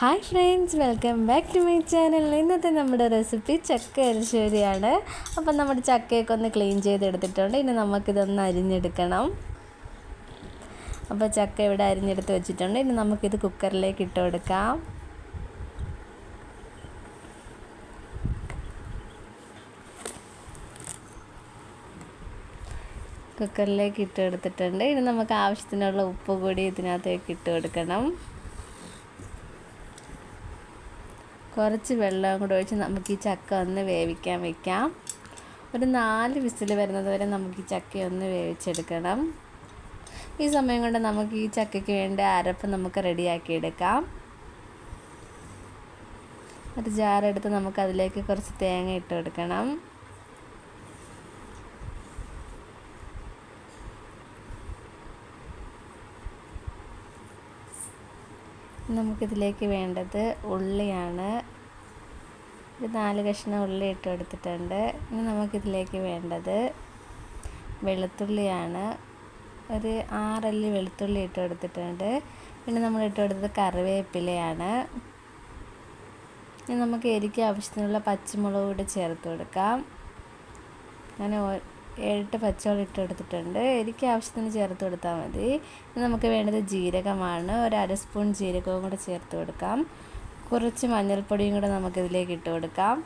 Hi friends welcome back to my channel ഇന്നത്തെ നമ്മുടെ recipe ചക്ക അരിശ്ശേരിയാണ് അപ്പം നമ്മുടെ ചക്കയൊക്കെ ഒന്ന് ക്ലീൻ ചെയ്തെടുത്തിട്ടുണ്ട്. ഇനി നമുക്കിതൊന്ന് അരിഞ്ഞെടുക്കണം. അപ്പോൾ ചക്ക ഇവിടെ അരിഞ്ഞെടുത്ത് വെച്ചിട്ടുണ്ട്. ഇനി നമുക്കിത് കുക്കറിലേക്ക് ഇട്ട് കൊടുക്കാം. കുക്കറിലേക്ക് ഇട്ട് കൊടുത്തിട്ടുണ്ട്. ഇനി നമുക്ക് ആവശ്യത്തിനുള്ള ഉപ്പ് കൂടി ഇതിനകത്തേക്ക് ഇട്ട് കൊടുക്കണം. കുറച്ച് വെള്ളം കൂടെ ഒഴിച്ച് നമുക്ക് ഈ ചക്ക ഒന്ന് വേവിക്കാൻ വെക്കാം. ഒരു നാല് വിസിൽ വരുന്നത് വരെ നമുക്ക് ഈ ചക്ക ഒന്ന് വേവിച്ചെടുക്കണം. ഈ സമയം കൊണ്ട് നമുക്ക് ഈ ചക്കയ്ക്ക് വേണ്ട അരപ്പ് നമുക്ക് റെഡിയാക്കി എടുക്കാം. ഒരു ജാറെടുത്ത് നമുക്ക് അതിലേക്ക് കുറച്ച് തേങ്ങ ഇട്ട് കൊടുക്കണം. നമുക്കിതിലേക്ക് വേണ്ടത് ഉള്ളിയാണ്. ഒരു നാല് കഷ്ണം ഉള്ളി ഇട്ട് കൊടുത്തിട്ടുണ്ട് ഇനി നമുക്കിതിലേക്ക് വേണ്ടത് വെളുത്തുള്ളിയാണ്. ഒരു ആറല്ലി വെളുത്തുള്ളി ഇട്ട് കൊടുത്തിട്ടുണ്ട് പിന്നെ നമ്മൾ ഇട്ട് കൊടുത്തത് കറിവേപ്പിലയാണ്. ഇനി നമുക്ക് എരിക്ക് ആവശ്യത്തിനുള്ള പച്ചമുളക് കൂടി ചേർത്ത് കൊടുക്കാം. അങ്ങനെ ഏഴെട്ട് പച്ചവെള്ളം ഇട്ട് കൊടുത്തിട്ടുണ്ട് എനിക്ക് ആവശ്യത്തിന് ചേർത്ത് കൊടുത്താൽ മതി. നമുക്ക് വേണ്ടത് ജീരകമാണ്. ഒരു അര സ്പൂൺ ജീരകവും കൂടെ ചേർത്ത് കൊടുക്കാം. കുറച്ച് മഞ്ഞൾപ്പൊടിയും കൂടെ നമുക്കിതിലേക്ക് ഇട്ട് കൊടുക്കാം.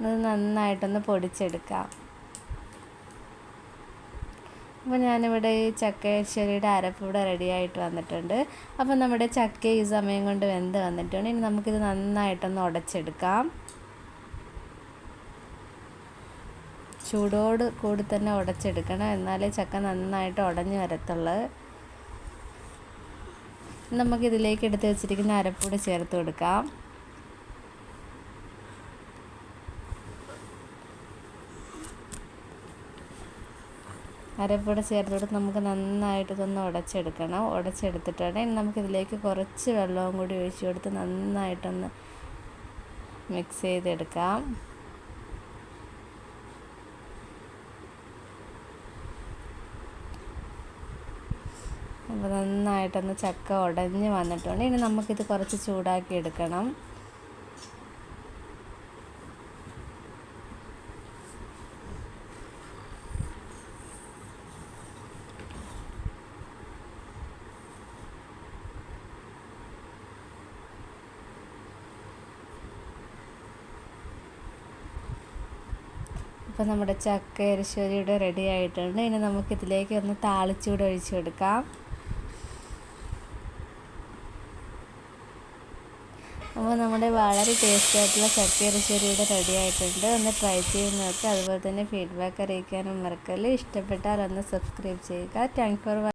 അത് നന്നായിട്ടൊന്ന് പൊടിച്ചെടുക്കാം. അപ്പോൾ ഞാനിവിടെ ഈ ചക്കശ്ശേരിയുടെ അരപ്പ് ഇവിടെ റെഡി ആയിട്ട് വന്നിട്ടുണ്ട്. അപ്പോൾ നമ്മുടെ ചക്ക ഈ സമയം കൊണ്ട് വെന്ത് വന്നിട്ടുണ്ട്. ഇനി നമുക്കിത് നന്നായിട്ടൊന്ന് ഉടച്ചെടുക്കാം. ചൂടോട് കൂടി തന്നെ ഉടച്ചെടുക്കണം. എന്നാലേ ചക്ക നന്നായിട്ട് ഉടഞ്ഞു വരത്തുള്ളൂ. നമുക്കിതിലേക്ക് എടുത്ത് വെച്ചിരിക്കുന്ന അരപ്പൂടെ ചേർത്ത് കൊടുക്കാം. അരപ്പൂടെ ചേർത്ത് കൊടുത്ത് നമുക്ക് നന്നായിട്ട് ഇതൊന്ന് ഉടച്ചെടുക്കണം. ഉടച്ചെടുത്തിട്ടാണ് നമുക്കിതിലേക്ക് കുറച്ച് വെള്ളവും കൂടി ഒഴിച്ചു കൊടുത്ത് നന്നായിട്ടൊന്ന് മിക്സ് ചെയ്തെടുക്കാം. അപ്പോൾ നന്നായിട്ടൊന്ന് ചക്ക ഉടഞ്ഞ് വന്നിട്ടുണ്ട്. ഇനി നമുക്കിത് കുറച്ച് ചൂടാക്കി എടുക്കണം. അപ്പോൾ നമ്മുടെ ചക്ക എരിശ്ശേരിയുടെ റെഡി ആയിട്ടുണ്ട്. ഇനി നമുക്കിതിലേക്ക് ഒന്ന് താളിച്ചൂടെ ഒഴിച്ചു കൊടുക്കാം. അപ്പോൾ നമ്മുടെ വളരെ ടേസ്റ്റി ആയിട്ടുള്ള ചക്കയരിശ്ശേരിയുടെ റെഡി ആയിട്ടുണ്ട് ഒന്ന് ട്രൈ ചെയ്ത് നോക്കുക അതുപോലെ തന്നെ ഫീഡ്ബാക്ക് അറിയിക്കാനും മറക്കല്ലേ. ഇഷ്ടപ്പെട്ടാൽ ഒന്ന് സബ്സ്ക്രൈബ് ചെയ്യുക. Thank for